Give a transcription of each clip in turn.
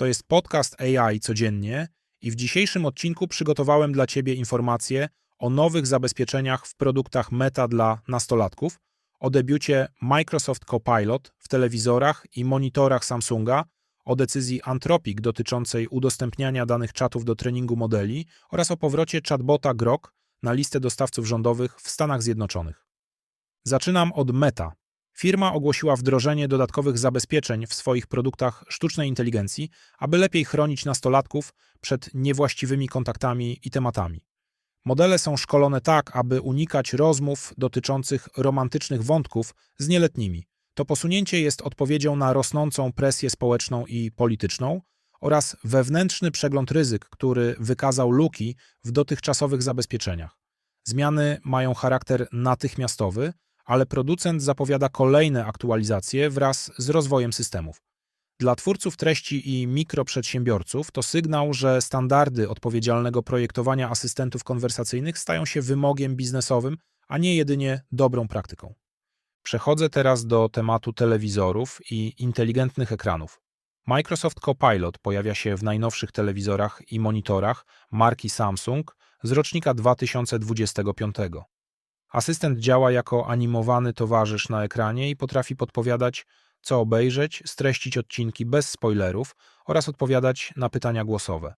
To jest podcast AI codziennie i w dzisiejszym odcinku przygotowałem dla Ciebie informacje o nowych zabezpieczeniach w produktach Meta dla nastolatków, o debiucie Microsoft Copilot w telewizorach i monitorach Samsunga, o decyzji Anthropic dotyczącej udostępniania danych czatów do treningu modeli oraz o powrocie chatbota Grok na listę dostawców rządowych w Stanach Zjednoczonych. Zaczynam od Meta. Firma ogłosiła wdrożenie dodatkowych zabezpieczeń w swoich produktach sztucznej inteligencji, aby lepiej chronić nastolatków przed niewłaściwymi kontaktami i tematami. Modele są szkolone tak, aby unikać rozmów dotyczących romantycznych wątków z nieletnimi. To posunięcie jest odpowiedzią na rosnącą presję społeczną i polityczną oraz wewnętrzny przegląd ryzyk, który wykazał luki w dotychczasowych zabezpieczeniach. Zmiany mają charakter natychmiastowy, ale producent zapowiada kolejne aktualizacje wraz z rozwojem systemów. Dla twórców treści i mikroprzedsiębiorców to sygnał, że standardy odpowiedzialnego projektowania asystentów konwersacyjnych stają się wymogiem biznesowym, a nie jedynie dobrą praktyką. Przechodzę teraz do tematu telewizorów i inteligentnych ekranów. Microsoft Copilot pojawia się w najnowszych telewizorach i monitorach marki Samsung z rocznika 2025. Asystent działa jako animowany towarzysz na ekranie i potrafi podpowiadać, co obejrzeć, streścić odcinki bez spoilerów oraz odpowiadać na pytania głosowe.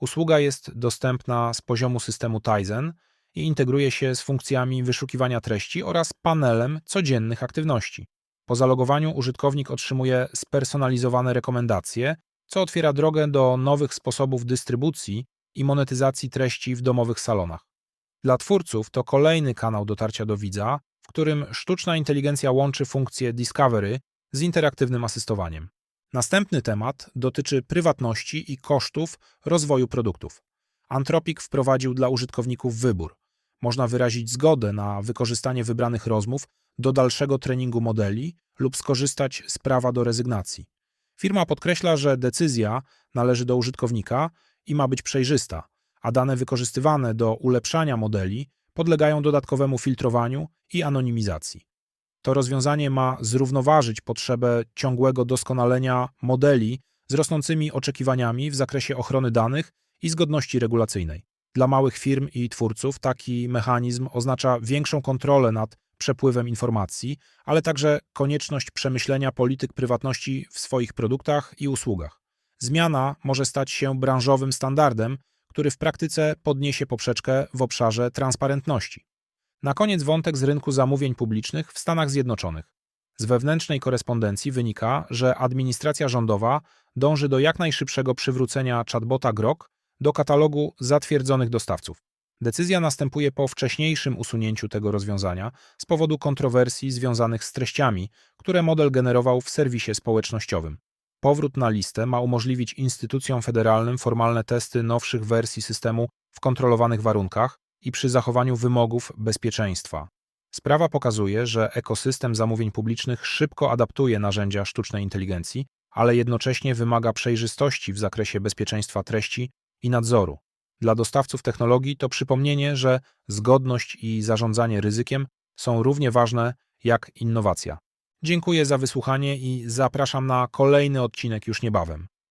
Usługa jest dostępna z poziomu systemu Tizen i integruje się z funkcjami wyszukiwania treści oraz panelem codziennych aktywności. Po zalogowaniu użytkownik otrzymuje spersonalizowane rekomendacje, co otwiera drogę do nowych sposobów dystrybucji i monetyzacji treści w domowych salonach. Dla twórców to kolejny kanał dotarcia do widza, w którym sztuczna inteligencja łączy funkcję Discovery z interaktywnym asystowaniem. Następny temat dotyczy prywatności i kosztów rozwoju produktów. Anthropic wprowadził dla użytkowników wybór. Można wyrazić zgodę na wykorzystanie wybranych rozmów do dalszego treningu modeli lub skorzystać z prawa do rezygnacji. Firma podkreśla, że decyzja należy do użytkownika i ma być przejrzysta, a dane wykorzystywane do ulepszania modeli podlegają dodatkowemu filtrowaniu i anonimizacji. To rozwiązanie ma zrównoważyć potrzebę ciągłego doskonalenia modeli z rosnącymi oczekiwaniami w zakresie ochrony danych i zgodności regulacyjnej. Dla małych firm i twórców taki mechanizm oznacza większą kontrolę nad przepływem informacji, ale także konieczność przemyślenia polityk prywatności w swoich produktach i usługach. Zmiana może stać się branżowym standardem, który w praktyce podniesie poprzeczkę w obszarze transparentności. Na koniec wątek z rynku zamówień publicznych w Stanach Zjednoczonych. Z wewnętrznej korespondencji wynika, że administracja rządowa dąży do jak najszybszego przywrócenia chatbota Grok do katalogu zatwierdzonych dostawców. Decyzja następuje po wcześniejszym usunięciu tego rozwiązania z powodu kontrowersji związanych z treściami, które model generował w serwisie społecznościowym. Powrót na listę ma umożliwić instytucjom federalnym formalne testy nowszych wersji systemu w kontrolowanych warunkach i przy zachowaniu wymogów bezpieczeństwa. Sprawa pokazuje, że ekosystem zamówień publicznych szybko adaptuje narzędzia sztucznej inteligencji, ale jednocześnie wymaga przejrzystości w zakresie bezpieczeństwa treści i nadzoru. Dla dostawców technologii to przypomnienie, że zgodność i zarządzanie ryzykiem są równie ważne jak innowacja. Dziękuję za wysłuchanie i zapraszam na kolejny odcinek już niebawem.